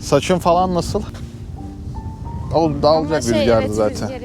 Saçın falan nasıl? O dağılacak Ama şey, evet, zaten. rüzgar.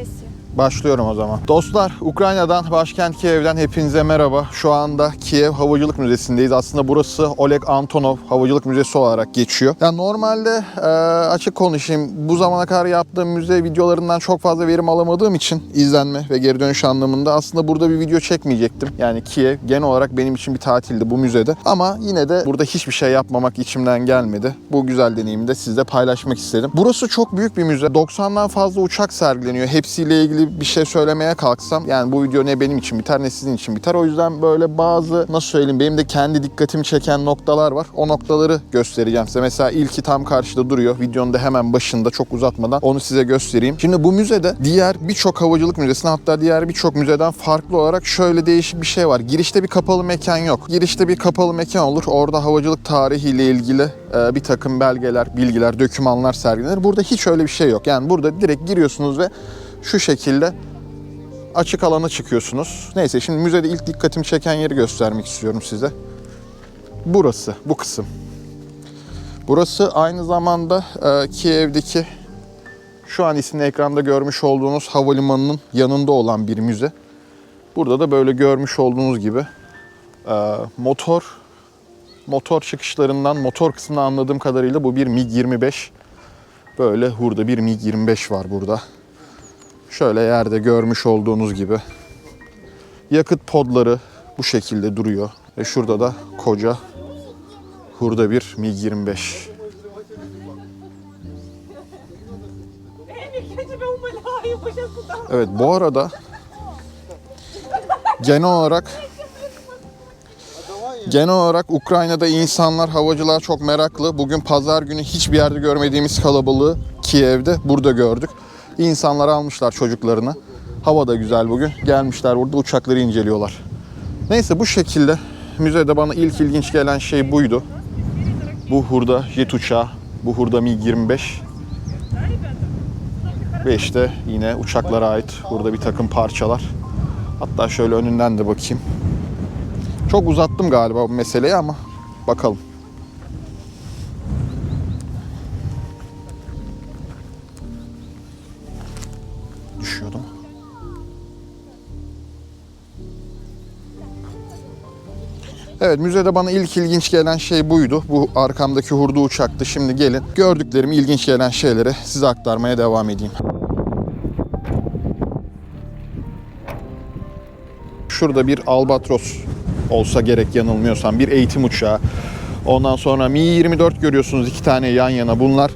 Başlıyorum o zaman. Dostlar Ukrayna'dan başkent Kiev'den hepinize merhaba. Şu anda Kiev Havacılık Müzesi'ndeyiz. Aslında burası Oleg Antonov Havacılık Müzesi olarak geçiyor. Yani normalde e, açık konuşayım bu zamana kadar yaptığım müze videolarından çok fazla verim alamadığım için izlenme ve geri dönüş anlamında aslında burada bir video çekmeyecektim. Yani Kiev genel olarak benim için bir tatildi bu müzede. Ama yine de burada hiçbir şey yapmamak içimden gelmedi. Bu güzel deneyimi de sizle paylaşmak istedim. Burası çok büyük bir müze. 90'dan fazla uçak sergileniyor. Hepsiyle ilgili bir şey söylemeye kalksam yani bu video ne benim için biter ne sizin için biter. O yüzden böyle bazı nasıl söyleyeyim benim de kendi dikkatimi çeken noktalar var. O noktaları göstereceğim size. Mesela ilki tam karşıda duruyor. Videonun da hemen başında çok uzatmadan onu size göstereyim. Şimdi bu müzede diğer birçok havacılık müzesine hatta diğer birçok müzeden farklı olarak şöyle değişik bir şey var. Girişte bir kapalı mekan yok. Girişte bir kapalı mekan olur. Orada havacılık tarihiyle ilgili e, bir takım belgeler, bilgiler, dokümanlar sergilenir. Burada hiç öyle bir şey yok. Yani burada direkt giriyorsunuz ve şu şekilde açık alana çıkıyorsunuz. Neyse şimdi müzede ilk dikkatimi çeken yeri göstermek istiyorum size. Burası, bu kısım. Burası aynı zamanda e, Kiev'deki şu an ismini ekranda görmüş olduğunuz havalimanının yanında olan bir müze. Burada da böyle görmüş olduğunuz gibi e, motor motor çıkışlarından motor kısmını anladığım kadarıyla bu bir MiG-25. Böyle hurda bir MiG-25 var burada. Şöyle yerde görmüş olduğunuz gibi yakıt podları bu şekilde duruyor. Ve şurada da koca hurda bir MiG-25. Evet bu arada genel olarak genel olarak Ukrayna'da insanlar havacılığa çok meraklı. Bugün pazar günü hiçbir yerde görmediğimiz kalabalığı Kiev'de burada gördük. İnsanlar almışlar çocuklarını. Hava da güzel bugün. Gelmişler burada uçakları inceliyorlar. Neyse bu şekilde müzede bana ilk ilginç gelen şey buydu. Bu hurda jet uçağı, bu hurda MiG-25. Ve işte yine uçaklara ait burada bir takım parçalar. Hatta şöyle önünden de bakayım. Çok uzattım galiba bu meseleyi ama bakalım. Düşüyordum. Evet müzede bana ilk ilginç gelen şey buydu. Bu arkamdaki hurda uçaktı. Şimdi gelin gördüklerim ilginç gelen şeyleri size aktarmaya devam edeyim. Şurada bir Albatros olsa gerek yanılmıyorsam bir eğitim uçağı. Ondan sonra Mi-24 görüyorsunuz iki tane yan yana. Bunlar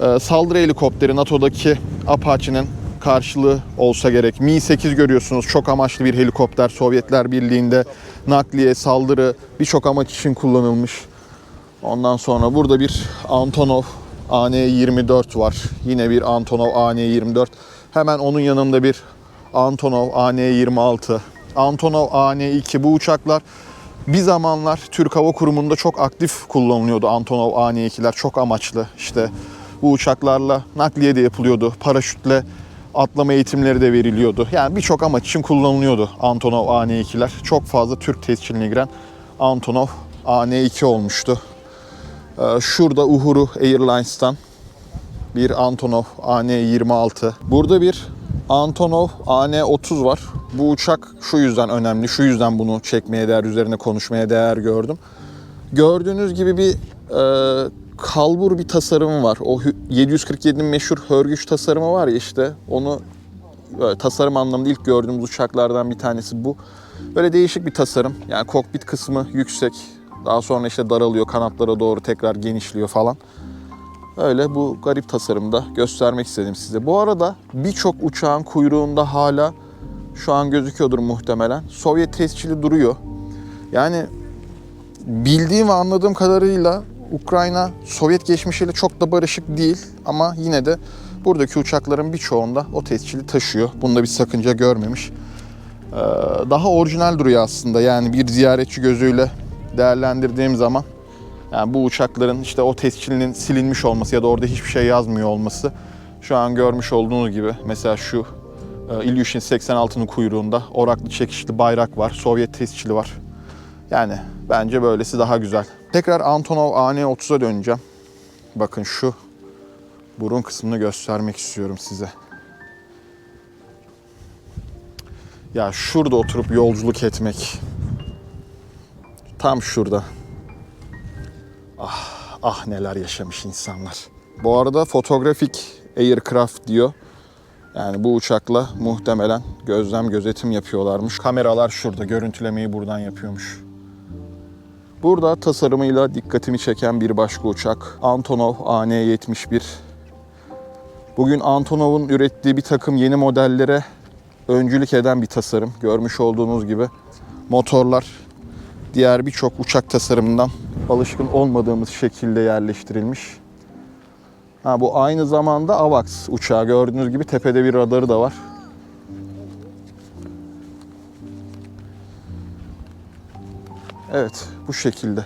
e, saldırı helikopteri NATO'daki Apache'nin karşılığı olsa gerek. Mi-8 görüyorsunuz çok amaçlı bir helikopter Sovyetler Birliği'nde nakliye, saldırı birçok amaç için kullanılmış. Ondan sonra burada bir Antonov AN-24 var. Yine bir Antonov AN-24. Hemen onun yanında bir Antonov AN-26. Antonov AN-2 bu uçaklar bir zamanlar Türk Hava Kurumu'nda çok aktif kullanılıyordu Antonov AN-2'ler. Çok amaçlı işte bu uçaklarla nakliye de yapılıyordu. Paraşütle atlama eğitimleri de veriliyordu. Yani birçok amaç için kullanılıyordu Antonov AN-2'ler. Çok fazla Türk tescilline giren Antonov AN-2 olmuştu. Ee, Şurada Uhuru Airlines'tan bir Antonov AN-26. Burada bir Antonov AN-30 var. Bu uçak şu yüzden önemli, şu yüzden bunu çekmeye değer, üzerine konuşmaya değer gördüm. Gördüğünüz gibi bir e, kalbur bir tasarım var. O hü- 747'nin meşhur hörgüç tasarımı var ya işte onu böyle tasarım anlamında ilk gördüğümüz uçaklardan bir tanesi bu. Böyle değişik bir tasarım. Yani kokpit kısmı yüksek. Daha sonra işte daralıyor, kanatlara doğru tekrar genişliyor falan. Öyle bu garip tasarımda göstermek istedim size. Bu arada birçok uçağın kuyruğunda hala şu an gözüküyordur muhtemelen. Sovyet tescili duruyor. Yani bildiğim ve anladığım kadarıyla Ukrayna Sovyet geçmişiyle çok da barışık değil ama yine de buradaki uçakların birçoğunda o tescili taşıyor. Bunda bir sakınca görmemiş. Ee, daha orijinal duruyor aslında yani bir ziyaretçi gözüyle değerlendirdiğim zaman yani bu uçakların işte o tescilinin silinmiş olması ya da orada hiçbir şey yazmıyor olması şu an görmüş olduğunuz gibi mesela şu e, Ilyushin 86'nın kuyruğunda oraklı çekişli bayrak var. Sovyet tescili var. Yani bence böylesi daha güzel. Tekrar Antonov AN-30'a döneceğim. Bakın şu burun kısmını göstermek istiyorum size. Ya şurada oturup yolculuk etmek. Tam şurada. Ah, ah neler yaşamış insanlar. Bu arada fotografik aircraft diyor. Yani bu uçakla muhtemelen gözlem gözetim yapıyorlarmış. Kameralar şurada, görüntülemeyi buradan yapıyormuş. Burada tasarımıyla dikkatimi çeken bir başka uçak. Antonov AN-71. Bugün Antonov'un ürettiği bir takım yeni modellere öncülük eden bir tasarım. Görmüş olduğunuz gibi motorlar diğer birçok uçak tasarımından alışkın olmadığımız şekilde yerleştirilmiş. Ha, bu aynı zamanda AVAX uçağı. Gördüğünüz gibi tepede bir radarı da var. Evet, bu şekilde.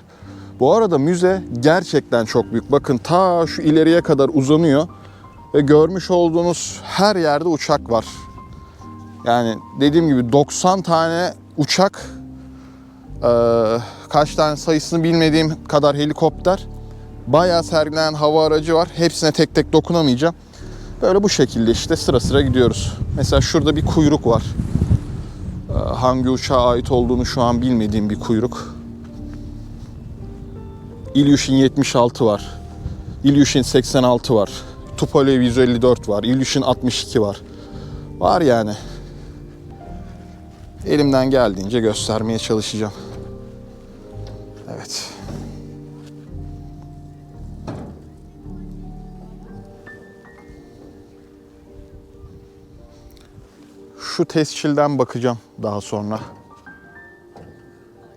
Bu arada müze gerçekten çok büyük. Bakın ta şu ileriye kadar uzanıyor ve görmüş olduğunuz her yerde uçak var. Yani dediğim gibi 90 tane uçak, kaç tane sayısını bilmediğim kadar helikopter, bayağı sergilenen hava aracı var. Hepsine tek tek dokunamayacağım. Böyle bu şekilde işte sıra sıra gidiyoruz. Mesela şurada bir kuyruk var. Hangi uçağa ait olduğunu şu an bilmediğim bir kuyruk. Ilyushin 76 var. Ilyushin 86 var. Tupolev 154 var. Ilyushin 62 var. Var yani. Elimden geldiğince göstermeye çalışacağım. Evet. Şu tescilden bakacağım daha sonra.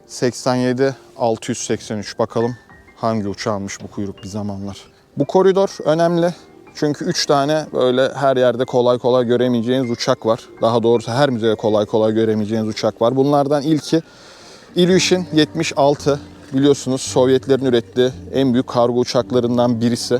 87 683 bakalım hangi uçağınmış bu kuyruk bir zamanlar. Bu koridor önemli. Çünkü 3 tane böyle her yerde kolay kolay göremeyeceğiniz uçak var. Daha doğrusu her müzede kolay kolay göremeyeceğiniz uçak var. Bunlardan ilki Ilyushin 76. Biliyorsunuz Sovyetlerin ürettiği en büyük kargo uçaklarından birisi.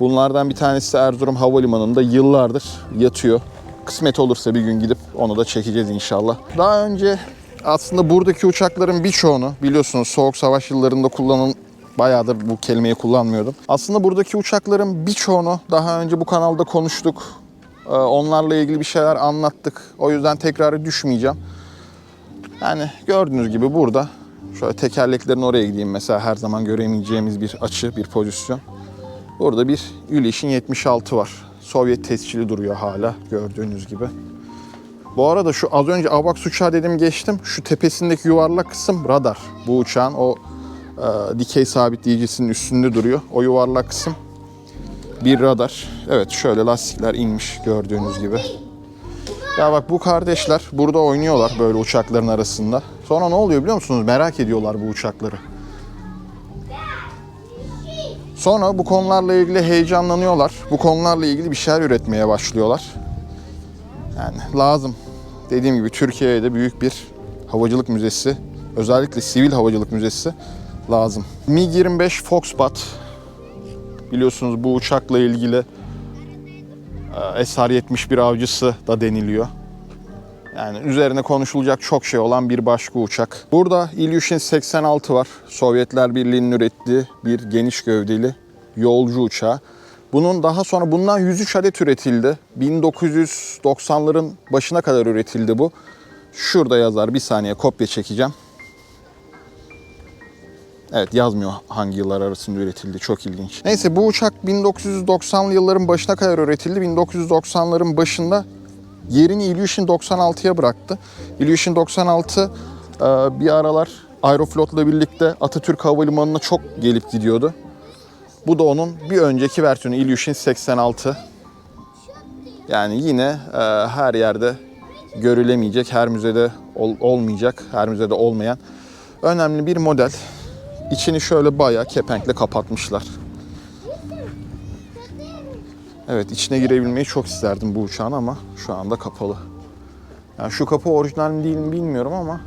Bunlardan bir tanesi Erzurum Havalimanı'nda yıllardır yatıyor. Kısmet olursa bir gün gidip onu da çekeceğiz inşallah. Daha önce aslında buradaki uçakların birçoğunu biliyorsunuz Soğuk Savaş yıllarında kullanılan bayağıdır bu kelimeyi kullanmıyordum. Aslında buradaki uçakların birçoğunu daha önce bu kanalda konuştuk. Ee, Onlarla ilgili bir şeyler anlattık. O yüzden tekrarı düşmeyeceğim. Yani gördüğünüz gibi burada şöyle tekerleklerin oraya gideyim mesela her zaman göremeyeceğimiz bir açı, bir pozisyon. Burada bir Ilyushin 76 var. Sovyet tescili duruyor hala gördüğünüz gibi. Bu arada şu az önce AVAX uçağı dedim geçtim. Şu tepesindeki yuvarlak kısım radar. Bu uçağın o e, dikey sabitleyicisinin üstünde duruyor. O yuvarlak kısım bir radar. Evet şöyle lastikler inmiş gördüğünüz gibi. Ya bak bu kardeşler burada oynuyorlar böyle uçakların arasında. Sonra ne oluyor biliyor musunuz? Merak ediyorlar bu uçakları. Sonra bu konularla ilgili heyecanlanıyorlar. Bu konularla ilgili bir şeyler üretmeye başlıyorlar. Yani lazım. Dediğim gibi Türkiye'ye de büyük bir havacılık müzesi, özellikle sivil havacılık müzesi lazım. MiG-25 Foxbat biliyorsunuz bu uçakla ilgili e, SR-71 avcısı da deniliyor. Yani üzerine konuşulacak çok şey olan bir başka uçak. Burada Ilyushin 86 var. Sovyetler Birliği'nin ürettiği bir geniş gövdeli yolcu uçağı. Bunun daha sonra bundan 103 adet üretildi. 1990'ların başına kadar üretildi bu. Şurada yazar. Bir saniye kopya çekeceğim. Evet yazmıyor hangi yıllar arasında üretildi. Çok ilginç. Neyse bu uçak 1990'lı yılların başına kadar üretildi. 1990'ların başında yerini Ilyushin 96'ya bıraktı. Ilyushin 96 e, bir aralar Aeroflot'la birlikte Atatürk Havalimanı'na çok gelip gidiyordu. Bu da onun bir önceki versiyonu Ilyushin 86. Yani yine e, her yerde görülemeyecek, her müzede ol- olmayacak, her müzede olmayan önemli bir model. İçini şöyle bayağı kepenkle kapatmışlar. Evet içine girebilmeyi çok isterdim bu uçağın ama şu anda kapalı. Yani şu kapı orijinal mi değil mi bilmiyorum ama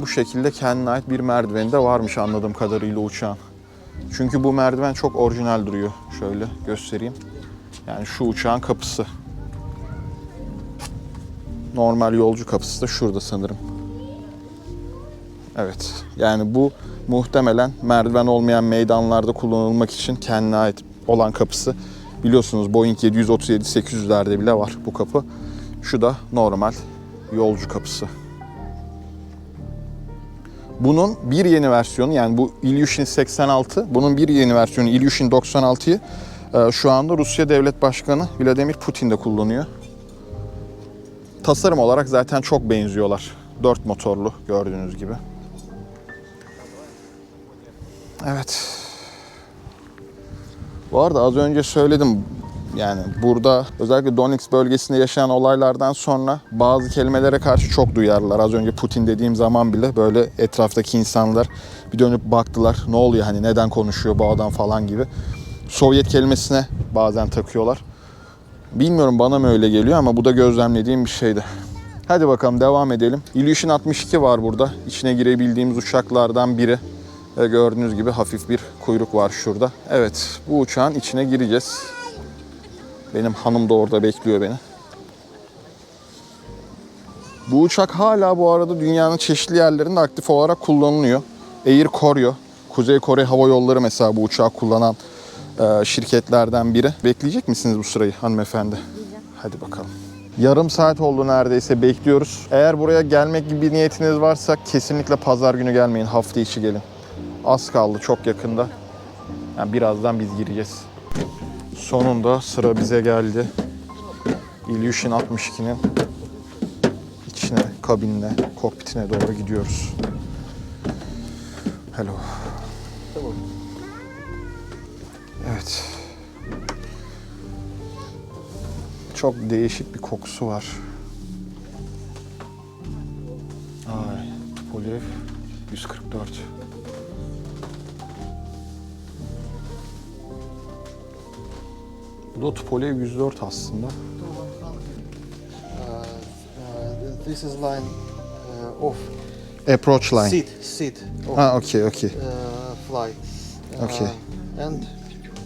bu şekilde kendine ait bir merdiveni de varmış anladığım kadarıyla uçağın. Çünkü bu merdiven çok orijinal duruyor. Şöyle göstereyim. Yani şu uçağın kapısı. Normal yolcu kapısı da şurada sanırım. Evet. Yani bu muhtemelen merdiven olmayan meydanlarda kullanılmak için kendine ait olan kapısı. Biliyorsunuz Boeing 737-800'lerde bile var bu kapı. Şu da normal yolcu kapısı. Bunun bir yeni versiyonu yani bu Ilyushin 86, bunun bir yeni versiyonu Ilyushin 96'yı e, şu anda Rusya Devlet Başkanı Vladimir Putin de kullanıyor. Tasarım olarak zaten çok benziyorlar. Dört motorlu gördüğünüz gibi. Evet. Bu arada az önce söyledim yani burada özellikle Donetsk bölgesinde yaşanan olaylardan sonra bazı kelimelere karşı çok duyarlılar. Az önce Putin dediğim zaman bile böyle etraftaki insanlar bir dönüp baktılar. Ne oluyor hani neden konuşuyor bu adam falan gibi. Sovyet kelimesine bazen takıyorlar. Bilmiyorum bana mı öyle geliyor ama bu da gözlemlediğim bir şeydi. Hadi bakalım devam edelim. Ilyushin 62 var burada. İçine girebildiğimiz uçaklardan biri. Ve gördüğünüz gibi hafif bir kuyruk var şurada. Evet bu uçağın içine gireceğiz. Benim hanım da orada bekliyor beni. Bu uçak hala bu arada dünyanın çeşitli yerlerinde aktif olarak kullanılıyor. Air Koryo, Kuzey Kore Hava Yolları mesela bu uçağı kullanan e, şirketlerden biri. Bekleyecek misiniz bu sırayı hanımefendi? Hadi bakalım. Yarım saat oldu neredeyse bekliyoruz. Eğer buraya gelmek gibi bir niyetiniz varsa kesinlikle pazar günü gelmeyin. Hafta içi gelin. Az kaldı çok yakında. Yani birazdan biz gireceğiz. Sonunda sıra bize geldi. Ilyushin 62'nin içine, kabinine, kokpitine doğru gidiyoruz. Hello. Evet. Çok değişik bir kokusu var. Ay, Tupolev 144. Bu da Tupolev 104 aslında. Uh, uh, this is line uh, off. Approach line. Seat, seat. Off. Ha, okey. Uh, fly. Uh, Okay. And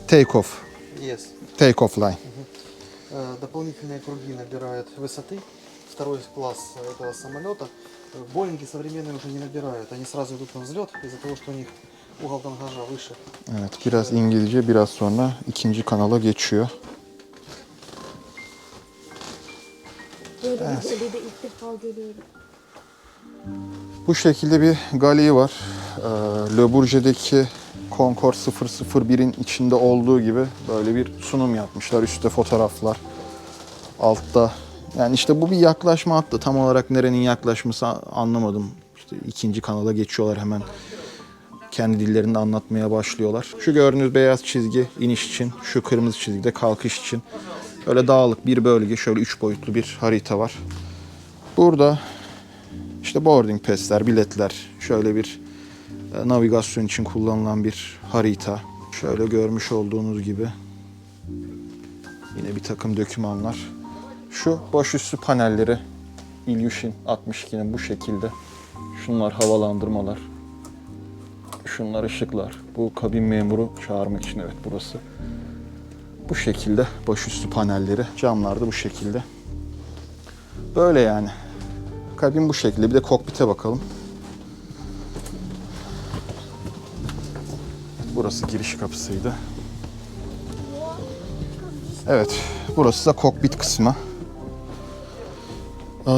Take off. yes, Take off line. uh, дополнительные круги набирают высоты. Второй класс этого самолета. Uh, Боинги современные уже не набирают. Они сразу идут на взлет из-за того, что у них угол тангажа выше. Evet, biraz İngilizce, biraz sonra ikinci kanala geçiyor. Böyle bir kulede ilk defa görüyorum. Bu şekilde bir galeyi var. Ee, Le Bourget'deki Concorde 001'in içinde olduğu gibi böyle bir sunum yapmışlar. Üstte fotoğraflar, altta. Yani işte bu bir yaklaşma hattı. Tam olarak nerenin yaklaşması anlamadım. İşte ikinci kanala geçiyorlar hemen. Kendi dillerinde anlatmaya başlıyorlar. Şu gördüğünüz beyaz çizgi iniş için, şu kırmızı çizgi de kalkış için. Böyle dağlık bir bölge, şöyle üç boyutlu bir harita var. Burada işte boarding pass'ler, biletler, şöyle bir e, navigasyon için kullanılan bir harita. Şöyle görmüş olduğunuz gibi yine bir takım dokümanlar. Şu başüstü panelleri Ilyushin 62'nin bu şekilde. Şunlar havalandırmalar. Şunlar ışıklar. Bu kabin memuru çağırmak için evet burası. Bu şekilde başüstü panelleri. Camlar da bu şekilde. Böyle yani. Kabin bu şekilde. Bir de kokpite bakalım. Burası giriş kapısıydı. Evet, burası da kokpit kısmı. Ee,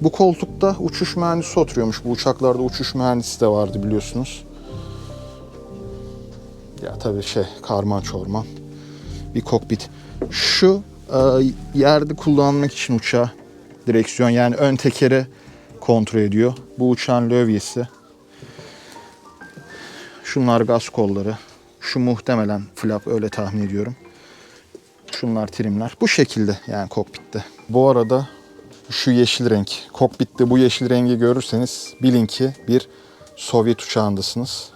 bu koltukta uçuş mühendisi oturuyormuş. Bu uçaklarda uçuş mühendisi de vardı biliyorsunuz. Ya tabii şey, karman çorman bir kokpit. Şu e, yerde kullanmak için uçağı direksiyon yani ön tekeri kontrol ediyor. Bu uçağın lövyesi. Şunlar gaz kolları. Şu muhtemelen flap öyle tahmin ediyorum. Şunlar trimler. Bu şekilde yani kokpitte. Bu arada şu yeşil renk. Kokpitte bu yeşil rengi görürseniz bilin ki bir Sovyet uçağındasınız.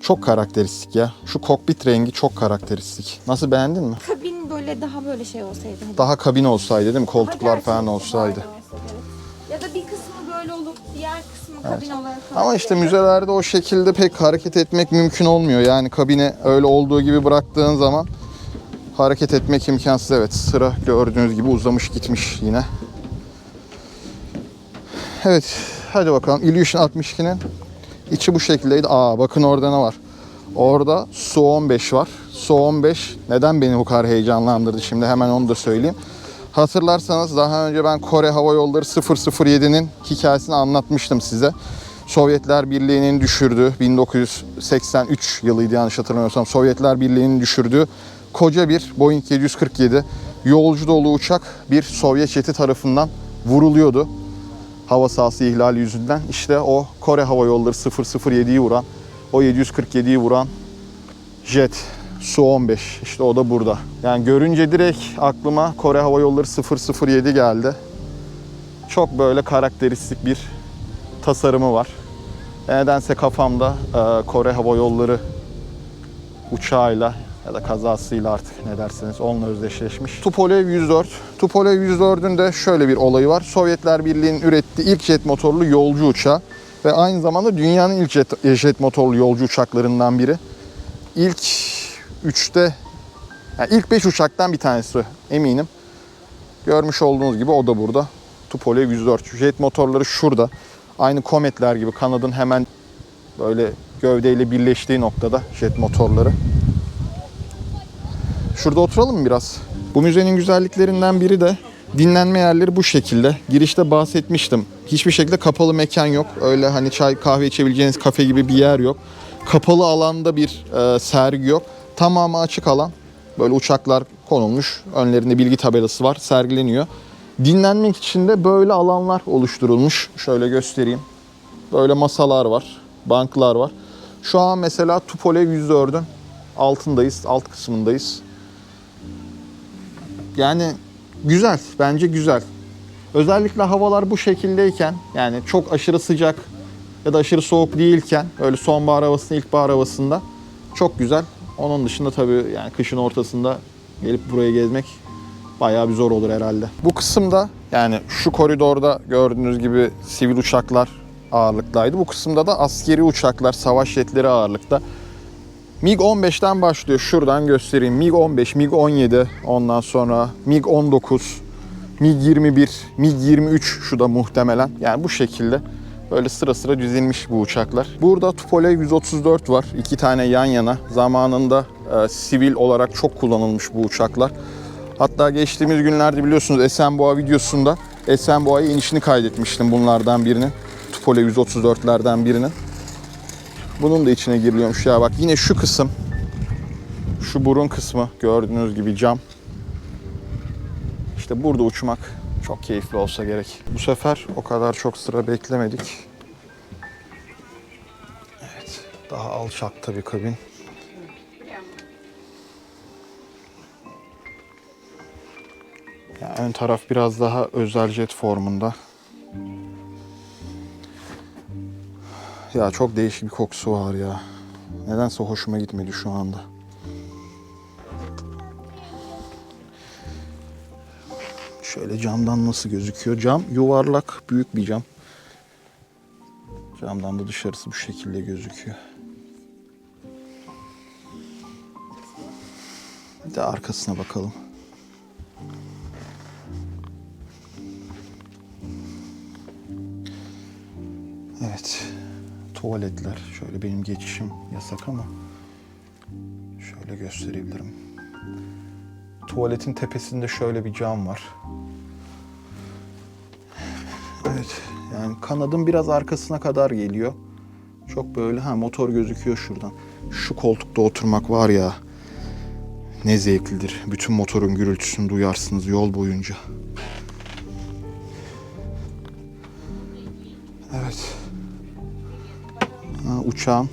Çok karakteristik ya. Şu kokpit rengi çok karakteristik. Nasıl beğendin mi? Kabin böyle daha böyle şey olsaydı. Hani Daha kabin olsaydı değil mi? Koltuklar falan olsaydı. Ya da bir kısmı böyle olup diğer kısmı kabin olarak Ama işte müzelerde o şekilde pek hareket etmek mümkün olmuyor. Yani kabine öyle olduğu gibi bıraktığın zaman hareket etmek imkansız. Evet sıra gördüğünüz gibi uzamış gitmiş yine. Evet hadi bakalım Illusion 62'nin İçi bu şekildeydi. Aa bakın orada ne var? Orada Su-15 var. Su-15 neden beni bu kadar heyecanlandırdı şimdi hemen onu da söyleyeyim. Hatırlarsanız daha önce ben Kore Hava Yolları 007'nin hikayesini anlatmıştım size. Sovyetler Birliği'nin düşürdüğü 1983 yılıydı yanlış hatırlamıyorsam Sovyetler Birliği'nin düşürdüğü koca bir Boeing 747 yolcu dolu uçak bir Sovyet jeti tarafından vuruluyordu hava sahası ihlali yüzünden. İşte o Kore Hava Yolları 007'yi vuran, o 747'yi vuran jet Su-15 işte o da burada. Yani görünce direkt aklıma Kore Hava Yolları 007 geldi. Çok böyle karakteristik bir tasarımı var. Nedense kafamda e, Kore Hava Yolları uçağıyla ya da kazasıyla artık ne derseniz onunla özdeşleşmiş. Tupolev 104. Tupolev 104'ün de şöyle bir olayı var. Sovyetler Birliği'nin ürettiği ilk jet motorlu yolcu uçağı ve aynı zamanda dünyanın ilk jet, jet motorlu yolcu uçaklarından biri. İlk 3'te yani ilk 5 uçaktan bir tanesi eminim. Görmüş olduğunuz gibi o da burada. Tupolev 104. Jet motorları şurada. Aynı kometler gibi kanadın hemen böyle gövdeyle birleştiği noktada jet motorları. Şurada oturalım biraz? Bu müzenin güzelliklerinden biri de dinlenme yerleri bu şekilde. Girişte bahsetmiştim. Hiçbir şekilde kapalı mekan yok. Öyle hani çay kahve içebileceğiniz kafe gibi bir yer yok. Kapalı alanda bir e, sergi yok. Tamamı açık alan. Böyle uçaklar konulmuş. Önlerinde bilgi tabelası var. Sergileniyor. Dinlenmek için de böyle alanlar oluşturulmuş. Şöyle göstereyim. Böyle masalar var. Banklar var. Şu an mesela Tupolev 104'ün altındayız. Alt kısmındayız. Yani güzel. Bence güzel. Özellikle havalar bu şekildeyken yani çok aşırı sıcak ya da aşırı soğuk değilken öyle sonbahar havasında ilkbahar havasında çok güzel. Onun dışında tabii yani kışın ortasında gelip buraya gezmek bayağı bir zor olur herhalde. Bu kısımda yani şu koridorda gördüğünüz gibi sivil uçaklar ağırlıktaydı. Bu kısımda da askeri uçaklar, savaş jetleri ağırlıkta. MiG-15'ten başlıyor. Şuradan göstereyim. MiG-15, MiG-17, ondan sonra MiG-19, MiG-21, MiG-23 şu da muhtemelen. Yani bu şekilde böyle sıra sıra dizilmiş bu uçaklar. Burada Tupolev 134 var. iki tane yan yana. Zamanında e, sivil olarak çok kullanılmış bu uçaklar. Hatta geçtiğimiz günlerde biliyorsunuz Esenboğa videosunda Esenboğa'ya inişini kaydetmiştim bunlardan birinin. Tupolev 134'lerden birinin. Bunun da içine giriliyormuş ya bak yine şu kısım şu burun kısmı gördüğünüz gibi cam. İşte burada uçmak çok keyifli olsa gerek. Bu sefer o kadar çok sıra beklemedik. Evet, daha alçakta bir kabin. Yani ön taraf biraz daha özel jet formunda. Ya çok değişik bir kokusu var ya. Nedense hoşuma gitmedi şu anda. Şöyle camdan nasıl gözüküyor? Cam yuvarlak, büyük bir cam. Camdan da dışarısı bu şekilde gözüküyor. Bir de arkasına bakalım. Tuvaletler. Şöyle benim geçişim yasak ama şöyle gösterebilirim. Tuvaletin tepesinde şöyle bir cam var. Evet. Yani kanadın biraz arkasına kadar geliyor. Çok böyle ha motor gözüküyor şuradan. Şu koltukta oturmak var ya ne zevklidir. Bütün motorun gürültüsünü duyarsınız yol boyunca. uçağın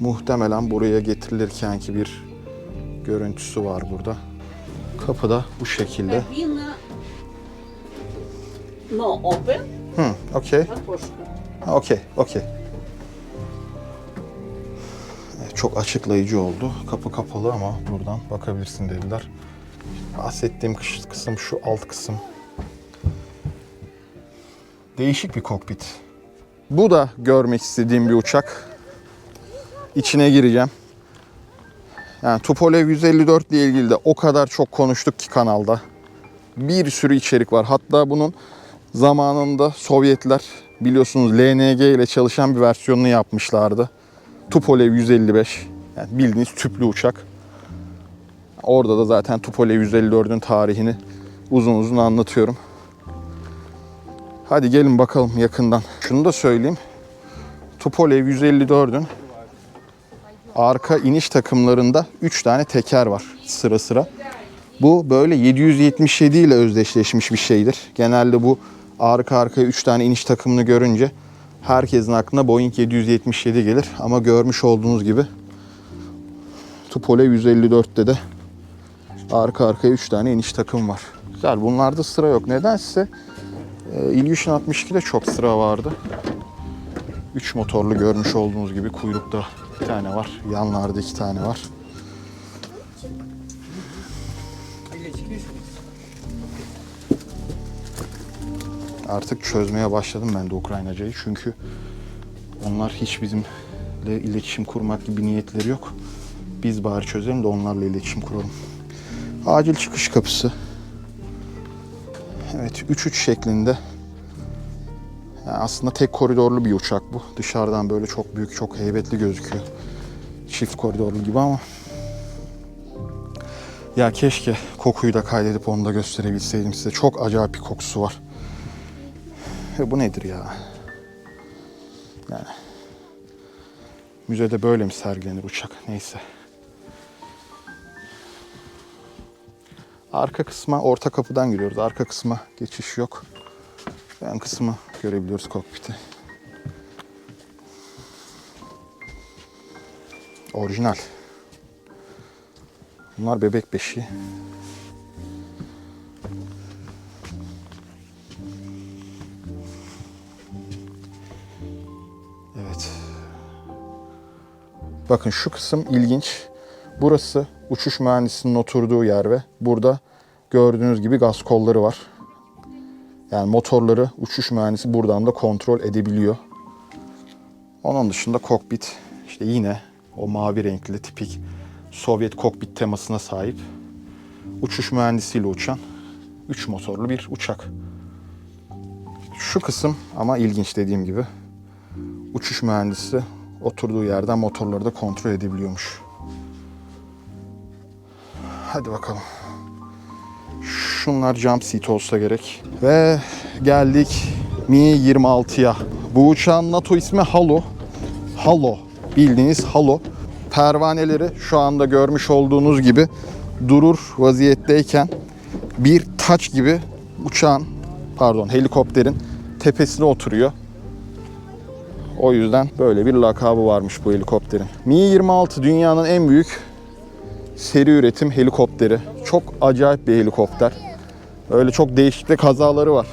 muhtemelen buraya getirilirkenki bir görüntüsü var burada. Kapı da bu şekilde. No open. Hmm, okay. Okay, okay. Çok açıklayıcı oldu. Kapı kapalı ama buradan bakabilirsin dediler. Bahsettiğim kısım şu alt kısım. Değişik bir kokpit. Bu da görmek istediğim bir uçak. İçine gireceğim. Yani Tupolev 154 ile ilgili de o kadar çok konuştuk ki kanalda. Bir sürü içerik var. Hatta bunun zamanında Sovyetler biliyorsunuz LNG ile çalışan bir versiyonunu yapmışlardı. Tupolev 155. Yani bildiğiniz tüplü uçak. Orada da zaten Tupolev 154'ün tarihini uzun uzun anlatıyorum. Hadi gelin bakalım yakından. Şunu da söyleyeyim. Tupolev 154'ün arka iniş takımlarında 3 tane teker var sıra sıra. Bu böyle 777 ile özdeşleşmiş bir şeydir. Genelde bu arka arkaya 3 tane iniş takımını görünce herkesin aklına Boeing 777 gelir. Ama görmüş olduğunuz gibi Tupolev 154'te de arka arkaya 3 tane iniş takım var. Güzel bunlarda sıra yok. Nedense e, Illusion 62'de çok sıra vardı. 3 motorlu görmüş olduğunuz gibi kuyrukta bir tane var. Yanlarda iki tane var. Artık çözmeye başladım ben de Ukraynacayı çünkü onlar hiç bizimle iletişim kurmak gibi niyetleri yok. Biz bari çözelim de onlarla iletişim kuralım. Acil çıkış kapısı. Evet 3-3 şeklinde. Yani aslında tek koridorlu bir uçak bu. Dışarıdan böyle çok büyük, çok heybetli gözüküyor. Çift koridorlu gibi ama ya keşke kokuyu da kaydedip onu da gösterebilseydim size. Çok acayip bir kokusu var. Ve bu nedir ya? Yani müzede böyle mi sergilenir uçak? Neyse. Arka kısma orta kapıdan giriyoruz. Arka kısma geçiş yok. Ön kısmı görebiliyoruz kokpiti. Orijinal. Bunlar bebek beşiği. Evet. Bakın şu kısım ilginç. Burası uçuş mühendisinin oturduğu yer ve burada gördüğünüz gibi gaz kolları var. Yani motorları uçuş mühendisi buradan da kontrol edebiliyor. Onun dışında kokpit işte yine o mavi renkli tipik Sovyet kokpit temasına sahip uçuş mühendisiyle uçan 3 motorlu bir uçak. Şu kısım ama ilginç dediğim gibi uçuş mühendisi oturduğu yerden motorları da kontrol edebiliyormuş. Hadi bakalım. Şunlar jump seat olsa gerek. Ve geldik Mi 26'ya. Bu uçağın NATO ismi Halo. Halo. Bildiğiniz Halo. Pervaneleri şu anda görmüş olduğunuz gibi durur vaziyetteyken bir taç gibi uçağın pardon helikopterin tepesine oturuyor. O yüzden böyle bir lakabı varmış bu helikopterin. Mi-26 dünyanın en büyük seri üretim helikopteri. Çok acayip bir helikopter. Öyle çok değişik de kazaları var.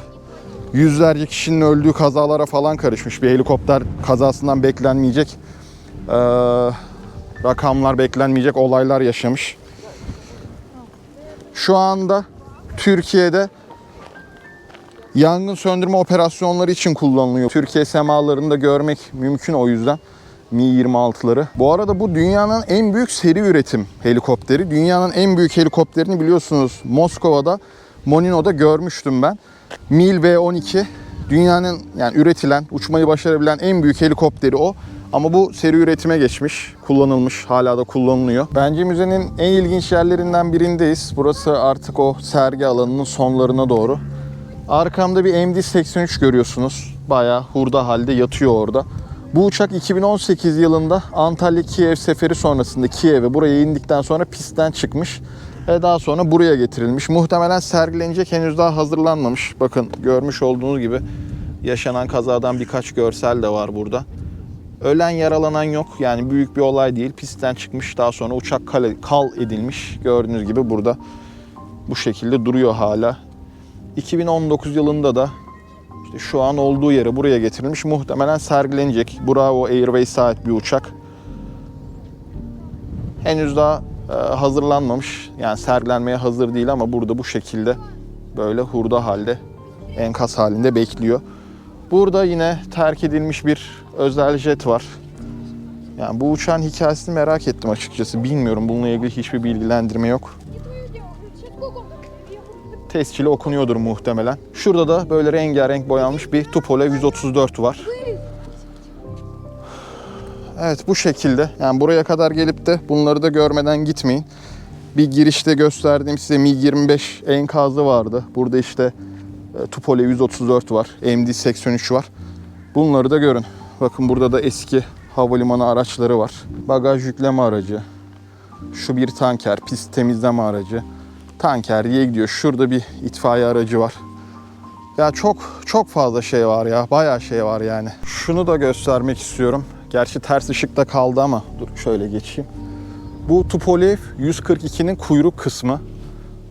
Yüzlerce kişinin öldüğü kazalara falan karışmış. Bir helikopter kazasından beklenmeyecek eee, rakamlar, beklenmeyecek olaylar yaşamış. Şu anda Türkiye'de yangın söndürme operasyonları için kullanılıyor. Türkiye semalarında görmek mümkün o yüzden. Mi-26'ları. Bu arada bu dünyanın en büyük seri üretim helikopteri. Dünyanın en büyük helikopterini biliyorsunuz Moskova'da, Monino'da görmüştüm ben. Mil V12 dünyanın yani üretilen, uçmayı başarabilen en büyük helikopteri o. Ama bu seri üretime geçmiş, kullanılmış, hala da kullanılıyor. Bence müzenin en ilginç yerlerinden birindeyiz. Burası artık o sergi alanının sonlarına doğru. Arkamda bir MD-83 görüyorsunuz. Bayağı hurda halde yatıyor orada. Bu uçak 2018 yılında Antalya-Kiev seferi sonrasında Kiev'e buraya indikten sonra pistten çıkmış ve daha sonra buraya getirilmiş. Muhtemelen sergilenecek henüz daha hazırlanmamış. Bakın görmüş olduğunuz gibi yaşanan kazadan birkaç görsel de var burada. Ölen yaralanan yok yani büyük bir olay değil. Pistten çıkmış daha sonra uçak kal, kal edilmiş. Gördüğünüz gibi burada bu şekilde duruyor hala. 2019 yılında da işte şu an olduğu yere buraya getirilmiş. Muhtemelen sergilenecek. Bravo Airways'e ait bir uçak. Henüz daha hazırlanmamış. Yani sergilenmeye hazır değil ama burada bu şekilde böyle hurda halde enkaz halinde bekliyor. Burada yine terk edilmiş bir özel jet var. Yani bu uçağın hikayesini merak ettim açıkçası. Bilmiyorum bununla ilgili hiçbir bilgilendirme yok. tescili okunuyordur muhtemelen. Şurada da böyle rengarenk boyanmış bir Tupolev 134 var. Evet bu şekilde. Yani buraya kadar gelip de bunları da görmeden gitmeyin. Bir girişte gösterdiğim size MiG-25 enkazı vardı. Burada işte e, Tupolev 134 var. MD-83 var. Bunları da görün. Bakın burada da eski havalimanı araçları var. Bagaj yükleme aracı. Şu bir tanker, pist temizleme aracı. Tanker diye gidiyor. Şurada bir itfaiye aracı var. Ya çok çok fazla şey var ya. Bayağı şey var yani. Şunu da göstermek istiyorum. Gerçi ters ışıkta kaldı ama dur şöyle geçeyim. Bu Tupolev 142'nin kuyruk kısmı.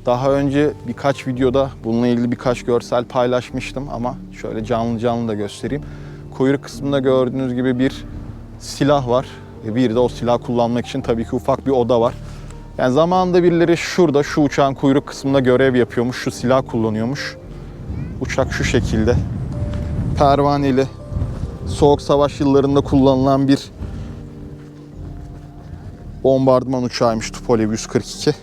Daha önce birkaç videoda bununla ilgili birkaç görsel paylaşmıştım ama şöyle canlı canlı da göstereyim. Kuyruk kısmında gördüğünüz gibi bir silah var. Bir de o silah kullanmak için tabii ki ufak bir oda var. Yani zamanında birileri şurada şu uçağın kuyruk kısmında görev yapıyormuş, şu silah kullanıyormuş. Uçak şu şekilde. Pervaneli, Soğuk Savaş yıllarında kullanılan bir bombardıman uçağıymış Tupolev 142.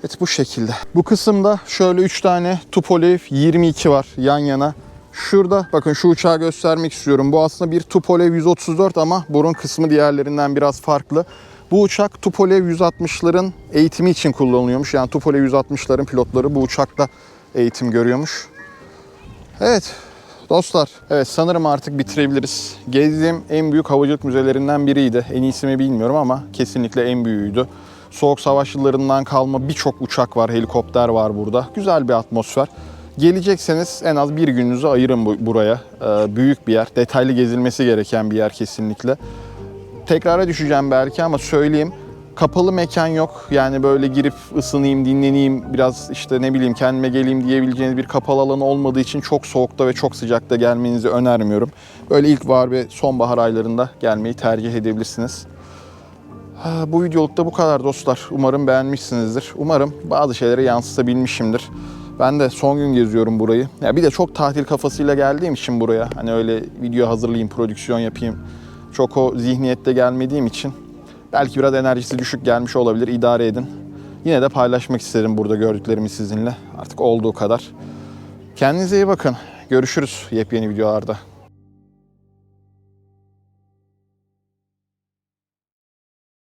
Evet bu şekilde. Bu kısımda şöyle 3 tane Tupolev 22 var yan yana. Şurada bakın şu uçağı göstermek istiyorum. Bu aslında bir Tupolev 134 ama burun kısmı diğerlerinden biraz farklı. Bu uçak Tupolev 160'ların eğitimi için kullanılıyormuş. Yani Tupolev 160'ların pilotları bu uçakla eğitim görüyormuş. Evet dostlar, evet sanırım artık bitirebiliriz. Gezdiğim en büyük havacılık müzelerinden biriydi. En iyisi mi bilmiyorum ama kesinlikle en büyüğüydü. Soğuk savaş yıllarından kalma birçok uçak var, helikopter var burada. Güzel bir atmosfer. Gelecekseniz en az bir gününüzü ayırın bu- buraya. Ee, büyük bir yer, detaylı gezilmesi gereken bir yer kesinlikle. Tekrara düşeceğim belki ama söyleyeyim. Kapalı mekan yok. Yani böyle girip ısınayım, dinleneyim, biraz işte ne bileyim kendime geleyim diyebileceğiniz bir kapalı alanı olmadığı için çok soğukta ve çok sıcakta gelmenizi önermiyorum. Böyle ilkbahar ve sonbahar aylarında gelmeyi tercih edebilirsiniz. Bu videolukta bu kadar dostlar. Umarım beğenmişsinizdir. Umarım bazı şeylere yansıtabilmişimdir. Ben de son gün geziyorum burayı. Ya bir de çok tatil kafasıyla geldiğim için buraya. Hani öyle video hazırlayayım, prodüksiyon yapayım. Çok o zihniyette gelmediğim için belki biraz enerjisi düşük gelmiş olabilir. İdare edin. Yine de paylaşmak isterim burada gördüklerimi sizinle. Artık olduğu kadar. Kendinize iyi bakın. Görüşürüz yepyeni videolarda.